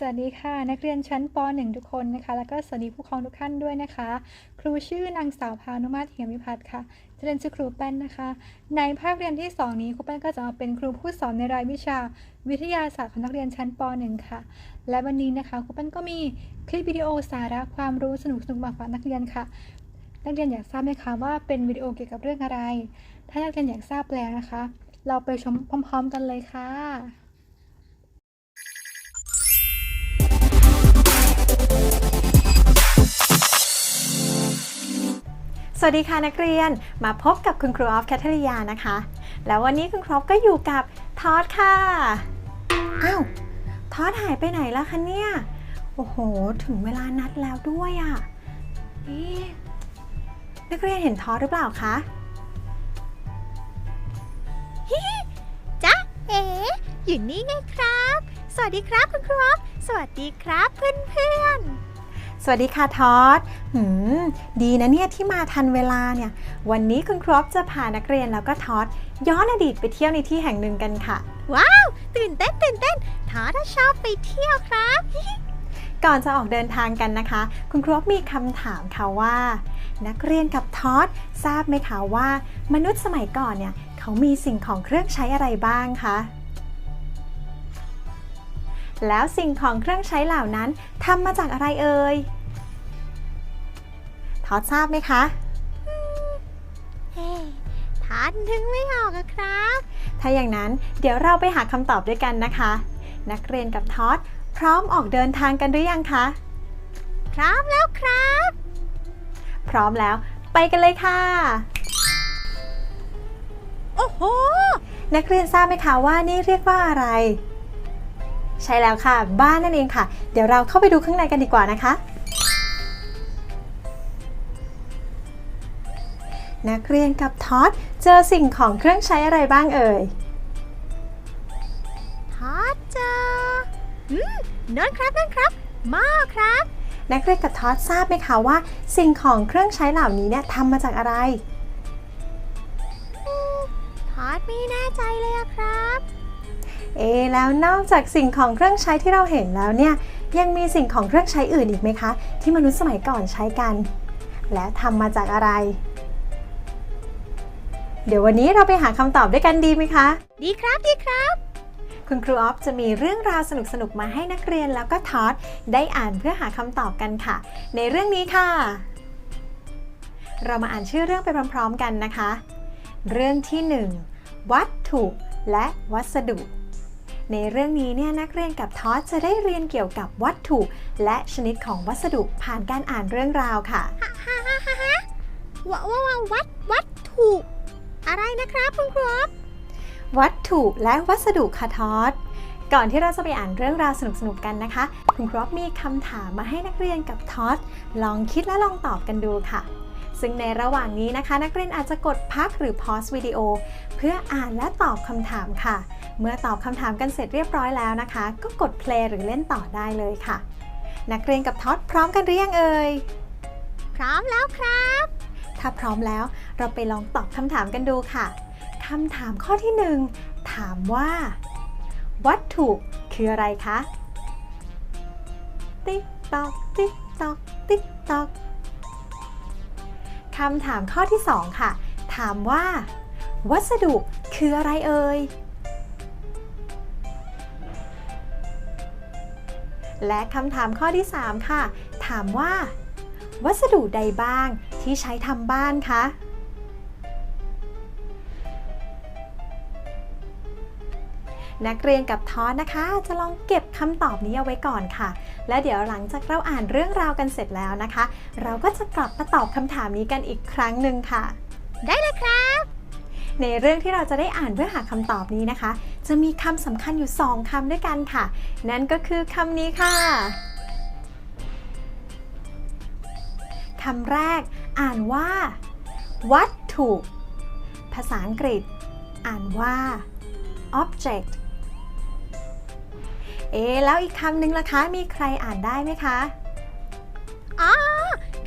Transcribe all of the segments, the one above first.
สวัสดีค่ะ นักเรียนชั้นป .1 ทุกคนนะคะ แล้วก็สวัสดีผู้ปกครองทุกท่านด้วยนะคะ ครูชื่อนางสาวพานุมาตรเหียมวิพัฒน์ค่ะจะเรียนชื่อครูแป้นนะคะ ในภาคเรียนที่ 2 นี้ครูแป้นก็จะมาเป็นครูผู้สอนในรายวิชา วิทยาศาสตร์ของนักเรียนชั้นป .1 ค่ะ และวันนี้นะคะครูแป้นก็มีคลิปวิดีโอสาระความรู้สนุกๆมาฝากนักเรียนค่ะ นักเรียนอยากทราบไหมคะว่าเป็นวิดีโอเกี่ยวกับเรื่องอะไร ถ้านักเรียนอยากทราบแล้วนะคะ เราไปชมพร้อม ๆ กันเลยค่ะ สวัสดีค่ะนักเรียนมาพบกับคุณครูออฟแคทเธอรียานะคะ แล้ววันนี้คุณครูออฟก็อยู่กับทอดค่ะอ้าวทอดหายไปไหนแล้วคะเนี่ยโอ้โห ถึงเวลานัดแล้วด้วยอะ่ะนักเรียนเห็นทอดหรือเปล่าคะจ๊ะเอ๋อยู่นี่ไงครับ สวัสดีครับคุณครูสวัสดีครับเพื่อนเพื่อน สวัสดีค่ะทอดหืม ดีนะเนี่ยที่มาทันเวลาเนี่ย วันนี้คุณครูออฟจะพานักเรียนแล้วก็ทอดย้อนอดีตไปเที่ยวในที่แห่งหนึ่งกันค่ะๆว้าว ตื่นเต้นตื่นเต้นท้าถ้าชอบไปเที่ยวครับ ก่อนจะออกเดินทางกันนะคะ คุณครูมีคำถามค่ะว่า นักเรียนกับทอดทราบไหมคะว่า มนุษย์สมัยก่อนเนี่ยเขามีสิ่งของเครื่องใช้อะไรบ้างคะ แล้วสิ่งของเครื่องใช้เหล่านั้นทำมาจากอะไรเอ่ยทอดทราบไหมคะเฮ้ทานนึงไม่ออกอะครับ ถ้าอย่างนั้นเดี๋ยวเราไปหาคำตอบด้วยกันนะคะ นักเรียนกับทอดพร้อมออกเดินทางกันหรือยังคะ พร้อมแล้วครับ พร้อมแล้วไปกันเลยค่ะ โอ้โห นักเรียนทราบไหมคะว่านี่เรียกว่าอะไร ใช่แล้วค่ะ บ้านนั่นเองค่ะ เดี๋ยวเราเข้าไปดูข้างในกันดีกว่านะคะ นักเรียนกับทอดเจอสิ่งของเครื่องใช้อะไรบ้างเอ่ยทอดเจออืมนั่นครับนั่นครับหม้อครับ นักเรียนกับทอดทราบไหมคะว่า สิ่งของเครื่องใช้เหล่านี้เนี่ยทำมาจากอะไรทอดไม่แน่ใจเลยอะครับ เอะแล้วนอกจากสิ่งของเครื่องใช้ที่เราเห็นแล้วเนี่ยยังมีสิ่งของเครื่องใช้อื่นอีกไหมคะ ที่มนุษย์สมัยก่อนใช้กัน และทำมาจากอะไร เดี๋ยววันนี้เราไปหาคำตอบด้วยกันดีไหมคะ ดีครับดีครับ คุณครูออฟจะมีเรื่องราวสนุกๆมาให้นักเรียนแล้วก็ทอดได้อ่านเพื่อหาคำตอบกันค่ะ ในเรื่องนี้ค่ะ เรามาอ่านชื่อเรื่องไปพร้อม ๆ กันนะคะ เรื่องที่ 1 วัตถุและวัสดุ ในเรื่องนี้เนี่ยนักเรียนกับทอสจะได้เรียนเกี่ยวกับวัตถุ และชนิดของวัสดุผ่านการอ่านเรื่องราวค่ะฮ่าฮ่าฮ่าฮ่าว่าว่าว่าวัดวัดถูกอะไรนะครับคุณครูวัตถุและวัสดุค่ะทอสก่อนที่เราจะไปอ่านเรื่องราวสนุกๆกันนะคะ คุณครอฟมีคำถามมาให้นักเรียนกับทอสลองคิดและลองตอบกันดูค่ะ ซึ่งในระหว่างนี้นะคะ นักเรียนอาจจะกดพักหรือพอสวิดีโอเพื่ออ่านและตอบคำถามค่ะ เมื่อตอบคำถามกันเสร็จเรียบร้อยแล้วนะคะ ก็กดเพลย์หรือเล่นต่อได้เลยค่ะ นักเรียนกับทอสพร้อมกันหรือยังเอ่ย พร้อมแล้วครับ ถ้าพร้อมแล้วเราไปลองตอบคำถามกันดูค่ะคำถามข้อที่หนึ่งถามว่า วัตถุคืออะไรคะ ติ๊กตอกติ๊กตอกติ๊กตอก คำถามข้อที่สองค่ะ ถามว่า วัสดุคืออะไรเอ่ย และคำถามข้อที่ 3 ค่ะ ถามว่า วัสดุใดบ้างที่ใช้ทำบ้านคะนักเรียนกับทอสนะคะ จะลองเก็บคำตอบนี้เอาไว้ก่อนค่ะ และเดี๋ยวหลังจากเราอ่านเรื่องราวกันเสร็จแล้วนะคะ เราก็จะกลับมาตอบคำถามนี้กันอีกครั้งหนึ่งค่ะ ได้เลยครับ ในเรื่องที่เราจะได้อ่านเพื่อหาคำตอบนี้นะคะ จะมีคำสำคัญอยู่ 2คำด้วยกันค่ะ นั่นก็คือคำนี้ค่ะคำแรกอ่านว่า วัตถุ ภาษาอังกฤษ อ่านว่า object เอะแล้วอีกคำหนึ่งล่ะคะ มีใครอ่านได้ไหมคะ อ๋อ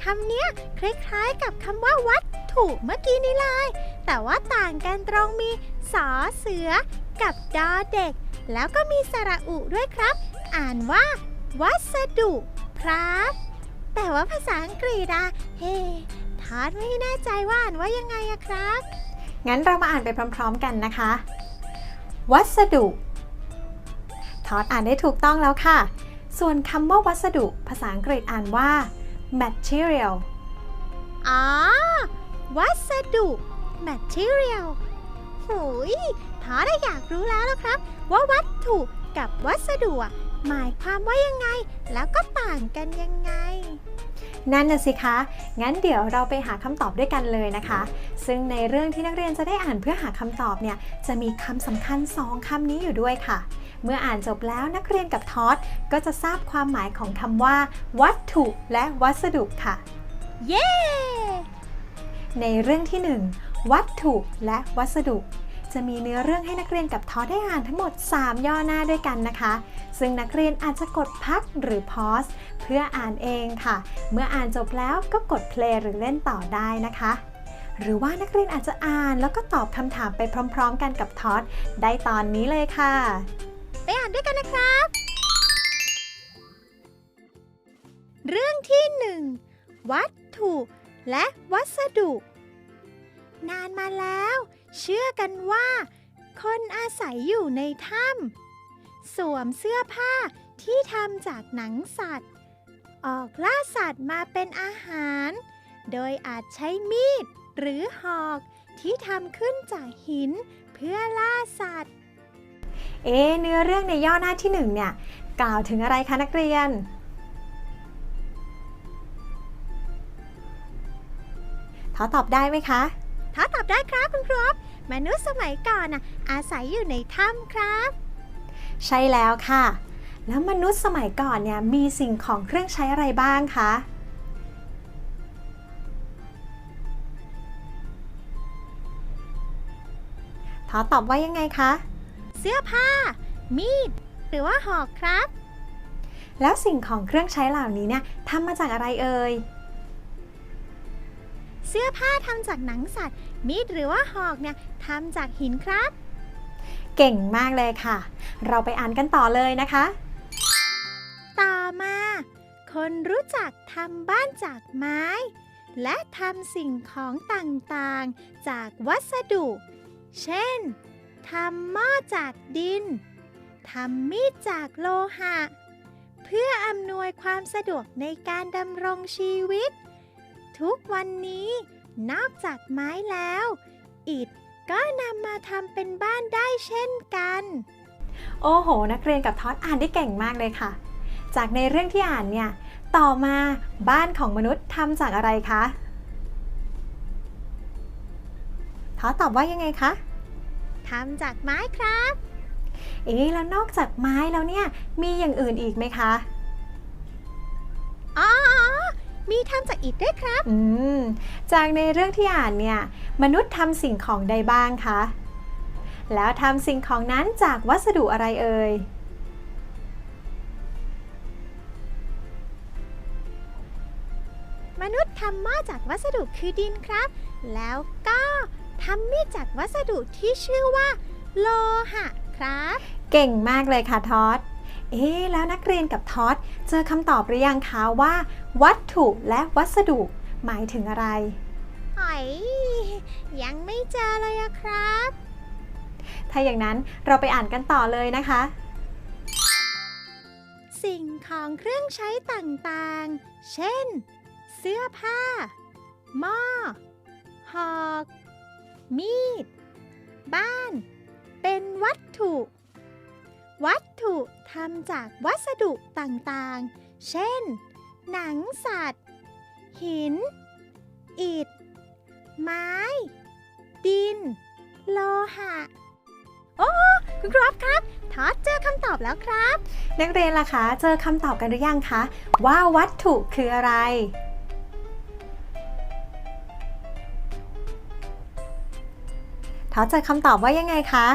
คำเนี้ยคล้ายๆกับคำว่าวัตถุเมื่อกี้นี้เลย แต่ว่าต่างกันตรงมีสอเสือ กับดอเด็ก แล้วก็มีสระอุด้วยครับ อ่านว่า วัสดุครับแต่ว่าภาษาอังกฤษอะเฮ้ทอดไม่แน่ใจว่าอ่านว่ายังไงอะครับ งั้นเรามาอ่านไปพร้อม ๆ กันนะคะ วัสดุ ทอดอ่านได้ถูกต้องแล้วค่ะ ส่วนคำว่าวัสดุ ภาษาอังกฤษอ่านว่า material อ๋อ วัสดุ material หูยทอได้อยากรู้แล้วละครับ ว่าวัตถุกับวัสดุอะหมายความว่ายังไง แล้วก็ต่างกันยังไง นั่นน่ะสิคะ งั้นเดี๋ยวเราไปหาคำตอบด้วยกันเลยนะคะ ซึ่งในเรื่องที่นักเรียนจะได้อ่านเพื่อหาคำตอบเนี่ย จะมีคำสำคัญ 2คำนี้อยู่ด้วยค่ะ เมื่ออ่านจบแล้วนักเรียนกับทอสก็จะทราบความหมายของคำว่า วัตถุและวัสดุค่ะ เย้ในเรื่องที่ 1 วัตถุและวัสดุ จะมีเนื้อเรื่องให้นักเรียนกับทอได้อ่านทั้งหมด 3 ย่อหน้าด้วยกันนะคะ ซึ่งนักเรียนอาจจะกดพักหรือ pause เพื่ออ่านเองค่ะ เมื่ออ่านจบแล้วก็กด play หรือเล่นต่อได้นะคะหรือว่านักเรียนอาจจะอ่านแล้วก็ตอบคำถามไปพร้อม ๆ กันกับทอสได้ตอนนี้เลยค่ะ ไปอ่านด้วยกันนะครับ เรื่องที่หนึ่งวัตถุและวัสดุ นานมาแล้ว เชื่อกันว่า คนอาศัยอยู่ในถ้ำสวมเสื้อผ้าที่ทำจากหนังสัตว์ ออกล่าสัตว์มาเป็นอาหาร โดยอาจใช้มีดหรือหอกที่ทำขึ้นจากหินเพื่อล่าสัตว์ เอะเนื้อเรื่องในย่อหน้าที่1เนี่ยกล่าวถึงอะไรคะนักเรียน ทอตอบได้ไหมคะถ้าตอบได้ครับคุณครบมนุษย์สมัยก่อนน่ะอาศัยอยู่ในถ้ำครับ ใช่แล้วค่ะ แล้วมนุษย์สมัยก่อนเนี่ยมีสิ่งของเครื่องใช้อะไรบ้างคะทอตอบว่ายังไงคะ เสื้อผ้า มีด หรือว่าหอกครับ แล้วสิ่งของเครื่องใช้เหล่านี้เนี่ยทำมาจากอะไรเอ่ย เสื้อผ้าทำจากหนังสัตว์ มีดหรือว่าหอกเนี่ยทำจากหินครับ เก่งมากเลยค่ะ เราไปอ่านกันต่อเลยนะคะ ต่อมา คนรู้จักทำบ้านจากไม้ และทำสิ่งของต่างๆ จากวัสดุ เช่น ทำหม้อจากดิน ทำมีดจากโลหะ เพื่ออำนวยความสะดวกในการดำรงชีวิต ทุกวันนี้นอกจากไม้แล้ว อิฐก็นำมาทำเป็นบ้านได้เช่นกัน โอ้โห นักเรียนกับทอดอ่านได้เก่งมากเลยค่ะ จากในเรื่องที่อ่านเนี่ย ต่อมาบ้านของมนุษย์ทำจากอะไรคะทอตอบว่ายังไงคะ ทำจากไม้ครับ เอ๊ะแล้วนอกจากไม้แล้วเนี่ย มีอย่างอื่นอีกไหมคะ อ๋อ มีทำจากอิฐด้วยครับ อืม จากในเรื่องที่อ่านเนี่ย มนุษย์ทำสิ่งของใดบ้างคะ แล้วทำสิ่งของนั้นจากวัสดุอะไรเอ่ยมนุษย์ทำหม้อจากวัสดุคือดินครับ แล้วก็ ทำมีดจากวัสดุที่ชื่อว่า โลหะครับ เก่งมากเลยค่ะทอดเอ๊ะแล้วนักเรียนกับทอดเจอคำตอบหรือยังคะว่า วัตถุและวัสดุ หมายถึงอะไรหอยยังไม่เจอเลยอะครับ ถ้าอย่างนั้นเราไปอ่านกันต่อเลยนะคะ สิ่งของเครื่องใช้ต่างๆ เช่น เสื้อผ้า หม้อ หอก มีด บ้าน เป็นวัตถุ วัตถุทำจากวัสดุต่างๆ เช่น หนังสัตว์ หิน อิฐ ไม้ ดิน โลหะ โอ้คุณครอบครับทอดเจอคำตอบแล้วครับ นักเรียนล่ะคะ เจอคำตอบกันหรือยังคะ ว่าวัตถุคืออะไร ทอดเจอคำตอบว่ายังไงคะ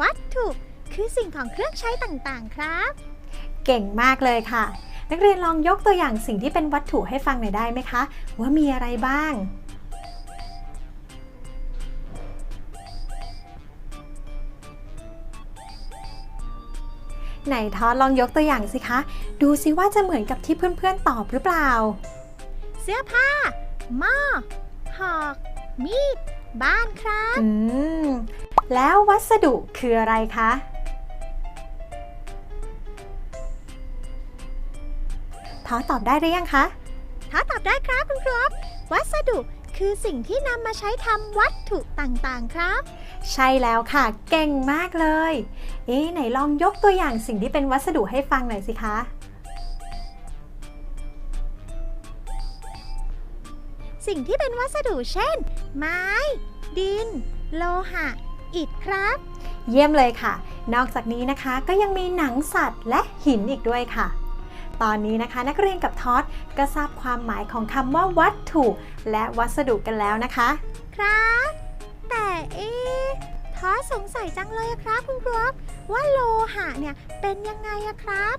วัตถุ คือสิ่งของเครื่องใช้ต่างๆ ครับ เก่งมากเลยค่ะ นักเรียนลองยกตัวอย่างสิ่งที่เป็นวัตถุให้ฟังหน่อยได้ไหมคะ ว่ามีอะไรบ้างยไหนทอดลองยกตัวอย่างสิคะ ดูสิว่าจะเหมือนกับที่เพื่อนๆตอบหรือเปล่า เสื้อผ้าหม้อหอก มีด บ้านครับ อืม แล้ววัสดุคืออะไรคะ ทอดตอบได้หรือยังคะถ้าตอบได้ครับคุณครบวัสดุคือสิ่งที่นำมาใช้ทำวัตถุต่างๆครับ ใช่แล้วค่ะ เก่งมากเลย เอ๊ะไหนลองยกตัวอย่างสิ่งที่เป็นวัสดุให้ฟังหน่อยสิคะ สิ่งที่เป็นวัสดุเช่น ไม้ ดิน โลหะ อิฐครับ เยี่ยมเลยค่ะ นอกจากนี้นะคะก็ยังมีหนังสัตว์และหินอีกด้วยค่ะ ตอนนี้นะคะนักเรียนกับทอดก็ทราบความหมายของคำว่าวัตถุ และวัสดุกันแล้วนะคะ ครับ แต่เอ๊ะท้อสงสัยจังเลยอะครับคุณครบว่าโลหะเนี่ยเป็นยังไงอะครับ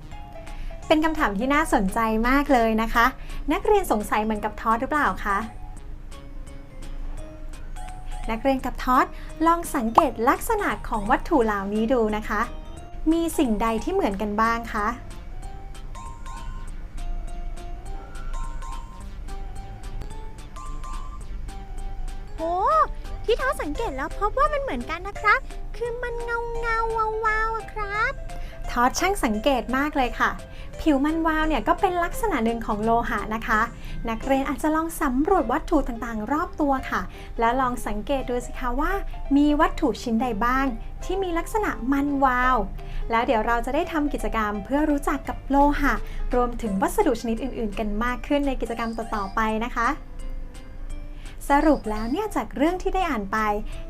เป็นคำถามที่น่าสนใจมากเลยนะคะ นักเรียนสงสัยเหมือนกับทอดหรือเปล่าคะนักเรียนกับทอดลองสังเกตลักษณะของวัตถุเหล่านี้ดูนะคะ มีสิ่งใดที่เหมือนกันบ้างคะโหที่ท้อสังเกตแล้วพบว่ามันเหมือนกันนะครับ คือมันเงาเงาวาววาวๆอะครับ ทอดช่างสังเกตมากเลยค่ะ ผิวมันวาวเนี่ยก็เป็นลักษณะหนึ่งของโลหะนะคะ นักเรียนอาจจะลองสำรวจวัตถุต่างๆ รอบตัวค่ะ แล้วลองสังเกตดูสิคะว่า มีวัตถุชิ้นใดบ้าง ที่มีลักษณะมันวาว แล้วเดี๋ยวเราจะได้ทำกิจกรรมเพื่อรู้จักกับโลหะ รวมถึงวัสดุชนิดอื่นๆ กันมากขึ้นในกิจกรรมต่อๆไปนะคะสรุปแล้วเนี่ยจากเรื่องที่ได้อ่านไป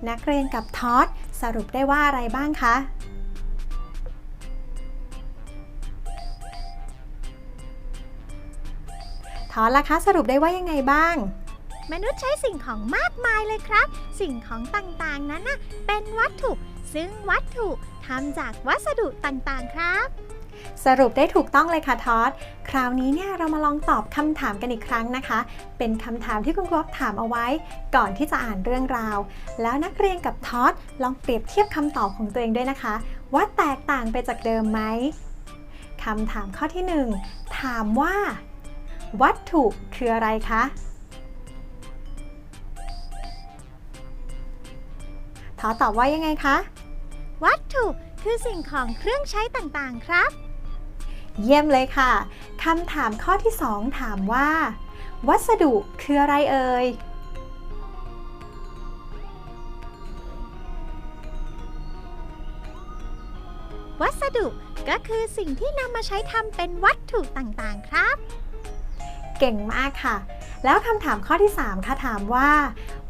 นักเรียนกับทอดสรุปได้ว่าอะไรบ้างคะ ทอนล่ะคะสรุปได้ว่ายังไงบ้าง มนุษย์ใช้สิ่งของมากมายเลยครับ สิ่งของต่างๆนั้นนะเป็นวัตถุ ซึ่งวัตถุทำจากวัสดุต่างๆครับ สรุปได้ถูกต้องเลยค่ะทอดคราวนี้เนี่ยเรามาลองตอบคำถามกันอีกครั้งนะคะ เป็นคำถามที่คุณครูถามเอาไว้ ก่อนที่จะอ่านเรื่องราว แล้วนักเรียนกับทอดลองเปรียบเทียบคำตอบของตัวเองด้วยนะคะ ว่าแตกต่างไปจากเดิมไหมคำถามข้อที่หนึ่งถามว่า วัตถุคืออะไรคะ ทอตอบว่ายังไงคะ วัตถุคือสิ่งของเครื่องใช้ต่างๆ ครับ เยี่ยมเลยค่ะ คำถามข้อที่ 2 ถามว่า วัสดุคืออะไรเอ่ย วัสดุก็คือสิ่งที่นำมาใช้ทำเป็นวัตถุต่างๆ ครับ เก่งมากค่ะ แล้วคำถามข้อที่ 3 ค่ะถามว่า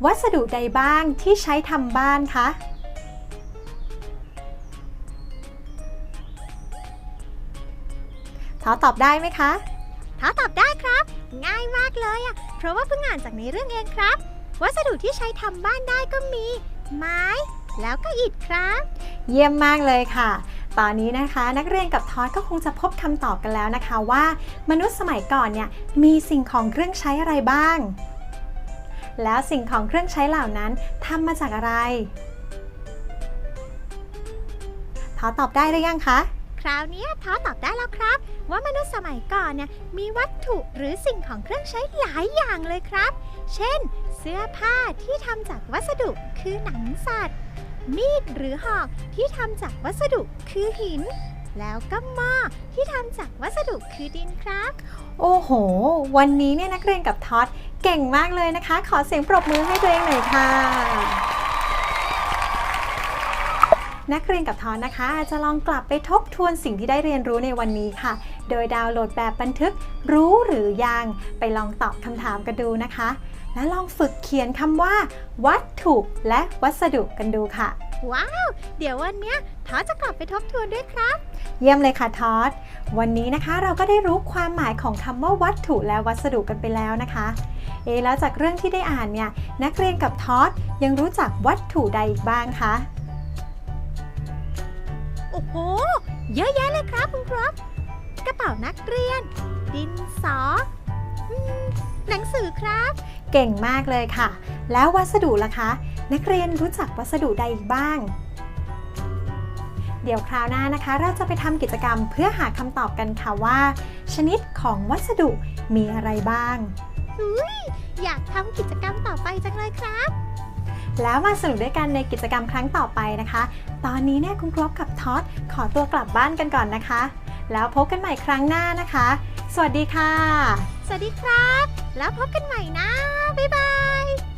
วัสดุใดบ้างที่ใช้ทำบ้านคะทอตอบได้ไหมคะถ้าตอบได้ครับ ง่ายมากเลยอะเพราะว่าเพิ่งอ่านจากในเรื่องเองครับ วัสดุที่ใช้ทำบ้านได้ก็มี ไม้ แล้วก็อิฐครับ เยี่ยมมากเลยค่ะ ตอนนี้นะคะ นักเรียนกับทอดก็คงจะพบคำตอบกันแล้วนะคะว่า มนุษย์สมัยก่อนเนี่ยมีสิ่งของเครื่องใช้อะไรบ้าง แล้วสิ่งของเครื่องใช้เหล่านั้นทำมาจากอะไร ทอตอบได้หรือยังคะคราวนี้ท้อตอบได้แล้วครับ ว่ามนุษย์สมัยก่อนเนี่ยมีวัตถุหรือสิ่งของเครื่องใช้หลายอย่างเลยครับ เช่น เสื้อผ้าที่ทำจากวัสดุคือหนังสัตว์ มีดหรือหอกที่ทำจากวัสดุคือหิน แล้วก็หม้อที่ทำจากวัสดุคือดินครับ โอ้โห วันนี้เนี่ยนักเรียนกับท็อดเก่งมากเลยนะคะ ขอเสียงปรบมือให้ตัวเองหน่อยค่ะ นักเรียนกับทอนนะคะอาจจะลองกลับไปทบทวนสิ่งที่ได้เรียนรู้ในวันนี้ค่ะ โดยดาวน์โหลดแบบบันทึกรู้หรือยังไปลองตอบคำถามกันดูนะคะ และลองฝึกเขียนคำว่า วัตถุและวัสดุกันดูค่ะ ว้าว เดี๋ยววันเนี้ยท้อจะกลับไปทบทวนด้วยครับ เยี่ยมเลยค่ะทอดวันนี้นะคะเราก็ได้รู้ความหมายของคำว่าวัตถุและวัสดุกันไปแล้วนะคะ เอะแล้วจากเรื่องที่ได้อ่านเนี่ยนักเรียนกับทอดยังรู้จักวัตถุใดอีกบ้างคะโอ้โห เยอะแยะเลยครับคุณครับ กระเป๋านักเรียน ดินสออืมหนังสือครับ เก่งมากเลยค่ะ แล้ววัสดุล่ะคะ นักเรียนรู้จักวัสดุใดอีกบ้าง เดี๋ยวคราวหน้านะคะ เราจะไปทำกิจกรรมเพื่อหาคำตอบกันค่ะว่า ชนิดของวัสดุมีอะไรบ้างอยากทำกิจกรรมต่อไปจังเลยครับ แล้วมาสนุกด้วยกันในกิจกรรมครั้งต่อไปนะคะ ตอนนี้เนี่ยคุณครบกับท็อตขอตัวกลับบ้านกันก่อนนะคะ แล้วพบกันใหม่ครั้งหน้านะคะ สวัสดีค่ะ สวัสดีครับ แล้วพบกันใหม่นะ บ๊ายบาย